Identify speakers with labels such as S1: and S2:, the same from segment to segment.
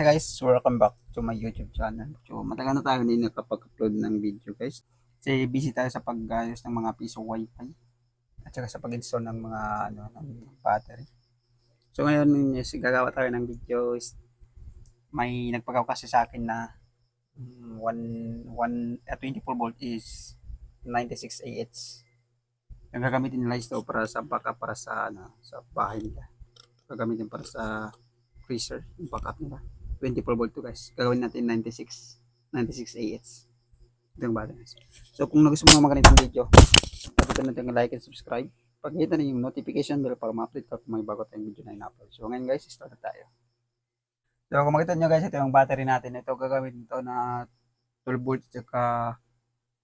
S1: Hi guys, welcome back to my YouTube channel. So matagal na tayo hindi nakapag-upload ng video guys. Kasi busy tayo sa pag-ayos ng mga piso wifi at saka sa pag-install ng mga ano ng battery. So ngayon yes, gagawa tayo ng video is may nagpagawa kasi sa akin na mm, one, one, uh, 24 volt is 96 AH. Yung gagamitin nila ito para sa backup para sa ano, sa bahay nila. Gagamitin para sa freezer, yung backup nila. 24 volt to guys. Gagawin natin 96 96 AH. Ito yung battery. So kung gusto mo mga ganitong video, dapat natin like and subscribe. Pag-hit na yung notification bell para ma-update ka kung may bago tayong video na in-upload. So ngayon guys, start na tayo. So kung makita nyo guys, ito yung battery natin. Ito gagawin ito na 12 volts tsaka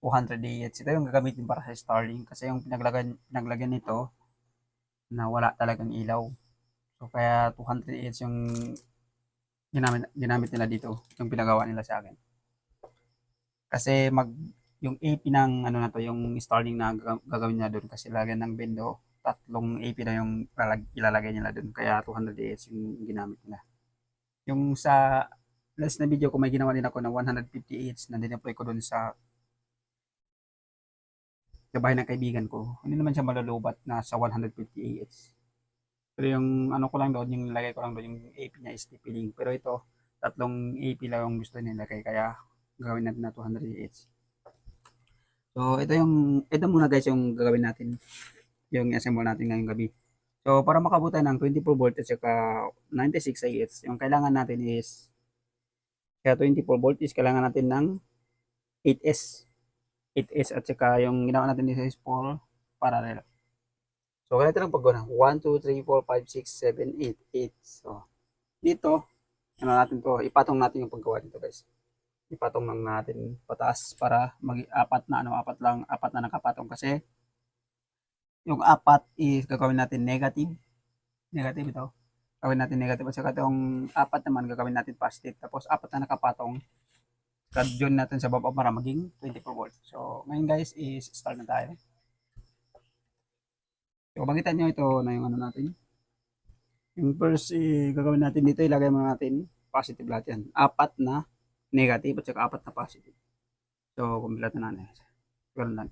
S1: 200 AH. Ito yung gagamitin para sa Starlink kasi yung pinaglagyan, pinaglagyan nito na wala talagang ilaw. So kaya 200 AH yung ginamit, ginamit nila dito, yung pinagawa nila sa akin. Kasi mag yung AP ng ano na to, yung Starlink na gaga- gagawin nila doon kasi lagyan ng bendo, tatlong AP na yung lalag- ilalagay nila doon. Kaya 200 AH yung ginamit nila. Yung sa last na video ko may ginawa din ako 150 AH na dineploy ko doon sa sa bahay ng kaibigan ko. Hindi naman siya malulubat na sa 150 AH. Pero yung ano ko lang doon, yung nilagay ko lang doon, yung AP niya is TP-Link. Pero ito, tatlong AP lang yung gusto nilagay. Kaya gawin natin na 200 AH. So, ito yung, ito muna guys yung gagawin natin. Yung assemble natin ngayong gabi. So, para makabutan ng 24 volt at saka 96 AH, yung kailangan natin is, kaya 24 volt is kailangan natin ng 8S. 8S at saka yung ginawa natin is 4 parallel. So, ganito lang paggawa. 1, 2, 3, 4, 5, 6, 7, 8, 8. So, dito, ano natin to, ipatong natin yung paggawa dito guys. Ipatong lang natin pataas para mag apat na ano, apat lang, apat na nakapatong kasi yung apat is gagawin natin negative. Negative ito. Gawin natin negative at saka itong apat naman gagawin natin positive. Tapos apat na nakapatong ka-join natin sa baba para maging 24 volts. So, ngayon guys is start na tayo. So, makita nyo ito na yung ano natin. Yung first eh, gagawin natin dito, ilagay mo natin positive lahat yan. Apat na negative at saka apat na positive. So, kumpleto na natin. Ganun lang.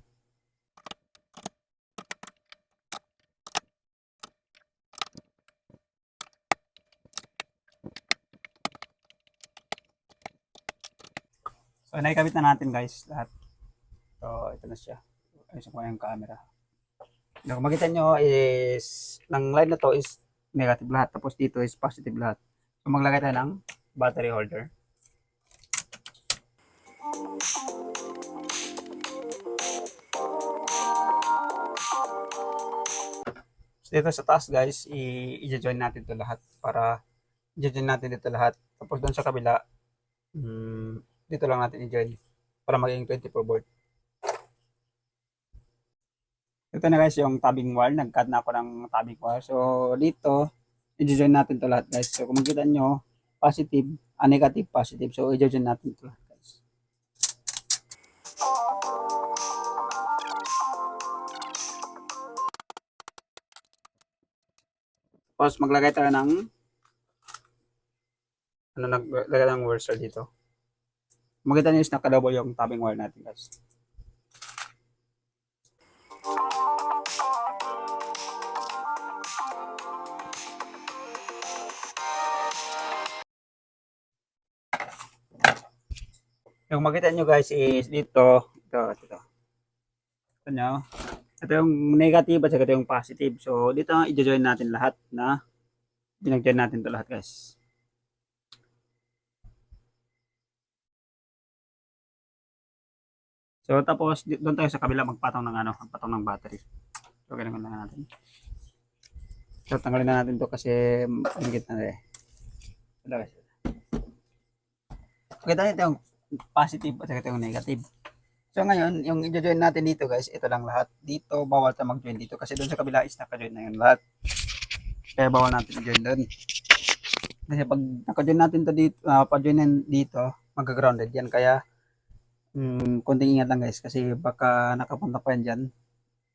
S1: So, naikabit na natin guys lahat. So, ito na siya. Ayusin ko yung camera. Kung makita nyo is, ng line na to is negative lahat. Tapos dito is positive lahat. So, maglagay tayo ng battery holder. So, dito sa taas guys, i-join natin to lahat para i-join natin dito lahat. Tapos doon sa kabila, mm, dito lang natin i-join para maging 24 volt. Ito na guys yung tabbing wire. Nag-cut na ako ng tabbing wire. So dito, i-join natin to lahat guys. So kung makita nyo, positive, ah, negative, positive. So i-join natin to lahat guys. Tapos maglagay tayo ng ano naglagay ng wire dito. Maganda nyo is nakadouble yung tabbing wire natin guys. Yung makita nyo guys is dito, ito, ito. Ito nyo. Ito yung negative at saka ito yung positive. So dito i-join natin lahat na pinag-join natin to lahat guys. So tapos doon tayo sa kabila magpatong ng ano, magpatong ng battery. So ganun lang natin. So tanggalin na natin to kasi ingit na eh. Ito guys. Okay tayo ito yung positive at ito yung negative. So ngayon, yung i-join natin dito guys, ito lang lahat. Dito, bawal tayo mag-join dito kasi doon sa kabila is naka-join na yun lahat. Kaya bawal natin i-join doon. Kasi pag naka-join natin to dito, uh, pa-join dito, mag-grounded yan. Kaya mm, konting ingat lang guys kasi baka nakapunta pa yan dyan.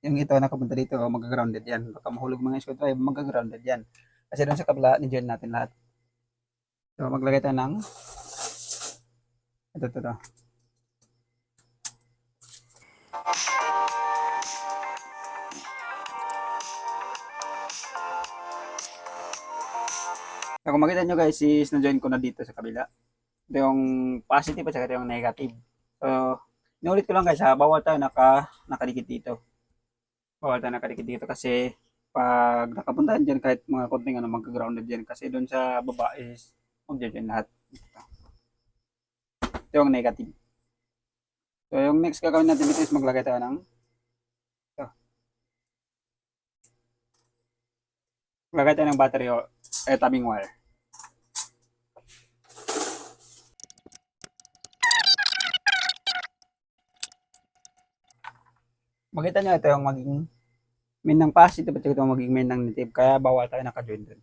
S1: Yung ito nakapunta dito, mag-grounded yan. Baka mahulog mga screwdriver, mag-grounded yan. Kasi doon sa kabila, ni-join natin lahat. So, maglagay tayo ng ito, ito, ito. So, kung makita nyo guys, is na-join ko na dito sa kabila. Ito yung positive at saka yung negative. So, inulit ko lang guys ha, bawal tayo naka, nakadikit dito. Bawal tayo nakadikit dito kasi pag nakapuntahan dyan kahit mga konting ano, magka-grounded dyan kasi doon sa baba is magdyan lahat. Ito yung negative. So, yung next gagawin natin dito is maglagay tayo ng ito. Maglagay tayo ng battery o eh, tabing wire. Makita nyo ito yung maging main ng positive at ito yung maging main ng negative. Kaya bawal tayo naka-join dun.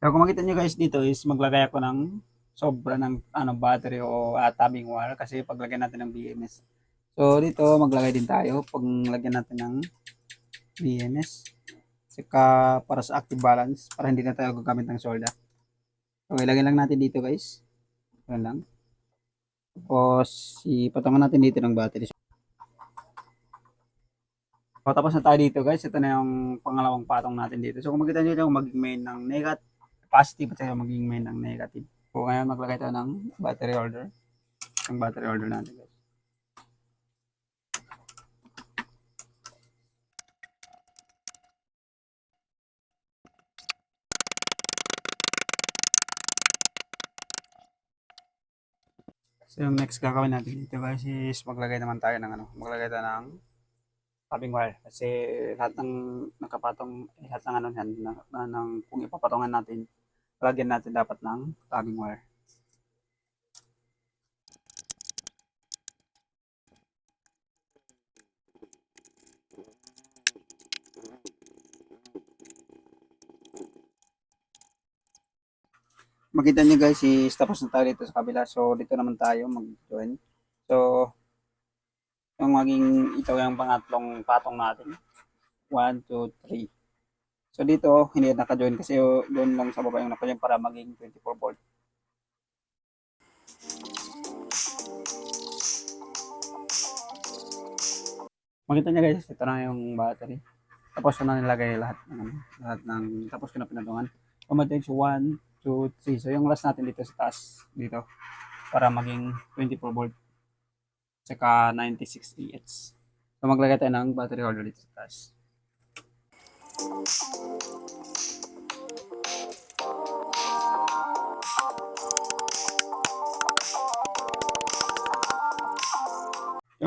S1: So kung makita nyo guys dito is maglagay ako ng sobra ng ano battery o uh, tabing wire kasi paglagyan natin ng BMS. So dito maglagay din tayo pag lagyan natin ng BMS. Saka para sa active balance para hindi na tayo gagamit ng solda. So ilagay lang natin dito guys. Ganun lang. Tapos ipatungan natin dito ng battery. So, tapos na tayo dito guys. Ito na yung pangalawang patong natin dito. So kung makita nyo yung maging main ng negative positive at saka maging main ng negative. So ngayon maglagay tayo ng battery holder. Yung battery holder natin guys. So yung next gagawin natin dito guys is maglagay naman tayo ng ano, maglagay tayo ng tabing wire kasi lahat ng nakapatong lahat ng ano yan na, na, ng kung ipapatungan natin lagyan natin dapat ng tabing wire. Makita nyo guys, is tapos na tayo dito sa kabila. So, dito naman tayo mag-join. So, yung maging ito yung pangatlong patong natin. 1, 2, 3. So, dito, hindi naka-join kasi doon lang sa baba yung naka-join para maging 24 volt. Makita nyo guys, ito na yung battery. Tapos na nilagay lahat ng, ano, lahat ng, tapos ko na pinatungan. Kumating so 1, 2, 3. So yung last natin dito sa taas, dito, para maging 24 volt. Tsaka 96 AH. So maglagay tayo ng battery holder dito sa taas. Yung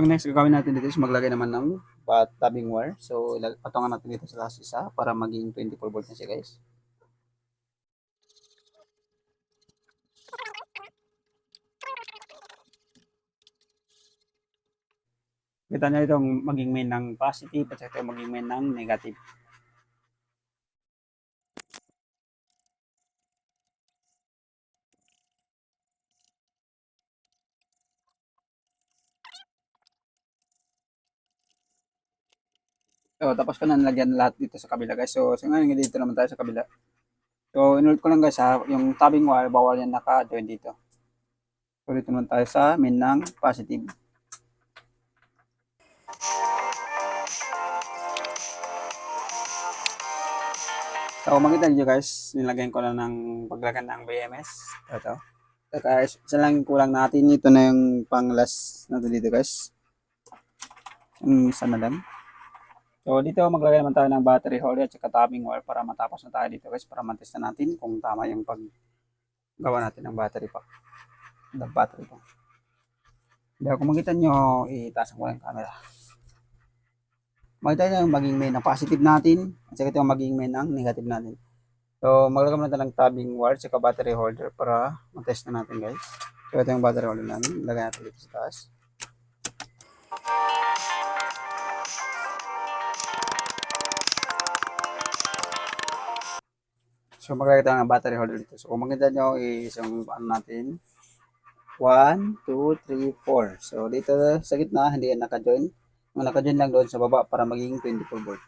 S1: next gagawin natin dito is maglagay naman ng tabbing wire. So, patungan natin dito sa last isa para maging 24 volt na siya guys. Kita nyo itong maging main ng positive at saka maging main ng negative. So, tapos ko na nilagyan lahat dito sa kabila guys. So, so ngayon dito naman tayo sa kabila. So, inulit ko lang guys ha, yung tabbing wire, bawal yan naka-join dito. So, dito naman tayo sa main ng positive. So, makita nyo guys, nilagyan ko na ng paglagyan ng BMS. Ito. Guys, isa lang kulang natin. Ito na yung pang last natin dito guys. Yung isa na lang. So, dito maglagay naman tayo ng battery holder at saka tapping wire para matapos na tayo dito guys. Para matest na natin kung tama yung paggawa natin ng battery pack. The battery pack. Hindi kung makita nyo, itaas ko lang camera. Makita nyo yung maging main ng positive natin at saka ito yung maging main ng negative natin. So, maglagay natin ng tabbing wire at saka battery holder para matest na natin guys. So, ito yung battery holder natin. Lagay natin dito sa taas. So, maglagay tayo ng battery holder dito. So, kung makita nyo is yung ano natin, 1, 2, 3, 4. So, dito sa gitna, hindi yan naka-join. Yung naka-join lang doon sa baba para maging 24 volt.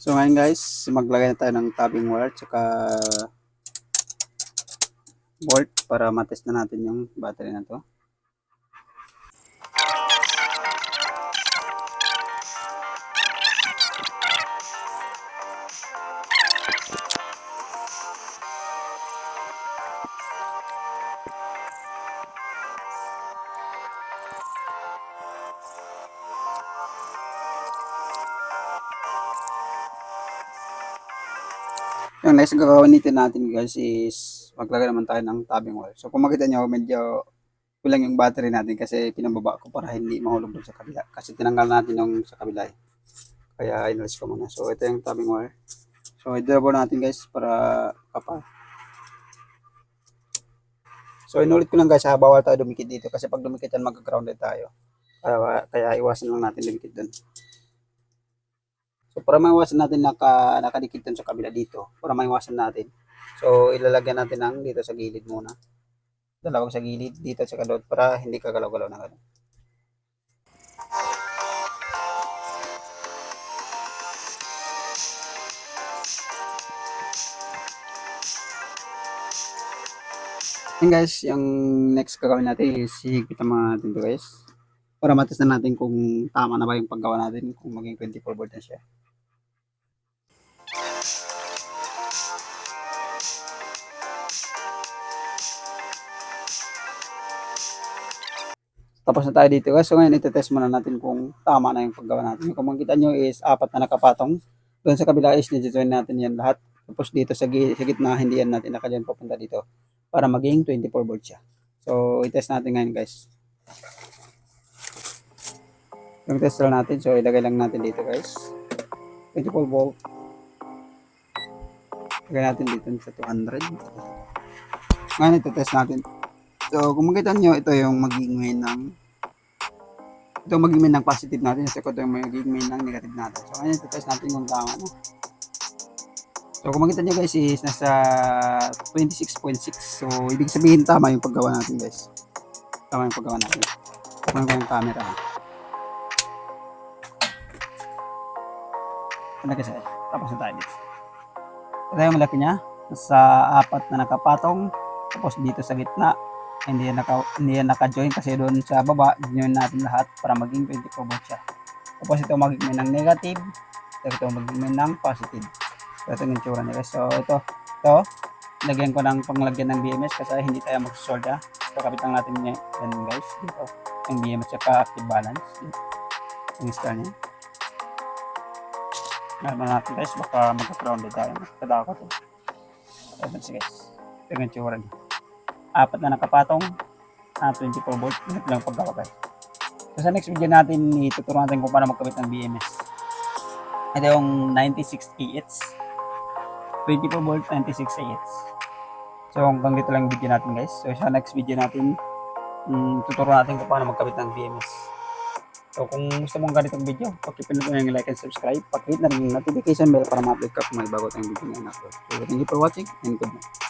S1: So, ngayon guys, maglagay na tayo ng tapping wire tsaka volt para matest na natin yung battery na to. Yung next gagawin nito natin guys is maglagay naman tayo ng tapping wire. So kung makita nyo medyo kulang yung battery natin kasi pinababa ko para hindi mahulog sa kabila. Kasi tinanggal natin yung sa kabila eh. Kaya inalis ko muna. So ito yung tapping wire. So i-double natin guys para kapal. So inulit ko lang guys ha, bawal tayo dumikit dito kasi pag dumikit yan mag-grounded tayo. Kaya, kaya iwasan lang natin dumikit doon. So para maiwasan natin naka, nakadikit dun sa kabila dito, para maiwasan natin. So ilalagyan natin ng dito sa gilid muna. Dalawang sa gilid, dito sa kadot para hindi kagalaw-galaw na gano'n. Yan guys, yung next gagawin natin is higpitan mga natin to guys. Para matest na natin kung tama na ba yung paggawa natin, kung maging 24 volt na siya. Tapos na tayo dito guys. So ngayon itetest muna natin kung tama na yung paggawa natin. Kung makita nyo is apat na nakapatong. Doon sa kabila is nidjoin natin yan lahat. Tapos dito sa, sa gitna hindi yan natin nakajoin papunta dito. Para maging 24 volt siya. So itest natin ngayon guys. Yung test natin. So ilagay lang natin dito guys. 24 volt. Ilagay natin dito sa 200. Ngayon itetest natin. So, kung makita nyo, ito yung magiging main ng ito magiging main ng positive natin. At ito yung magiging main ng negative natin. So, ngayon, test natin kung tama na. So, kung makita nyo guys is nasa 26.6. So, ibig sabihin tama yung paggawa natin guys. Tama yung paggawa natin. Tama yung camera. Ano kasi? Tapos na tayo dito. Ito yung malaki niya. Nasa apat na nakapatong. Tapos dito sa gitna, hindi yan naka hindi yan naka-join kasi doon sa baba join natin lahat para maging 24 volt siya. Tapos ito magiging ng negative, ito magiging ng positive. So ito yung tsura niya guys. So ito, ito, lagyan ko ng panglagyan ng BMS kasi hindi tayo magsusolda. So kapit lang natin yan yan, guys. Dito, yung BMS tsaka active balance. Yung star niya. Alam natin guys, baka magka-grounded tayo. Katakot eh. Ito guys. Ito yung tsura niya apat na nakapatong na 24 volt. Ganito lang guys. So sa next video natin, ituturo natin kung paano magkabit ng BMS. Ito yung 96 AH. 24 volt, 96 AH. So hanggang dito lang video natin guys. So sa next video natin, um, tuturo natin kung paano magkabit ng BMS. So kung gusto mong ganitong video, pakipindot mo yung like and subscribe. Pakihit na rin yung notification bell para ma-update ka kung may bago tayong video na upload. So thank you for watching and good night.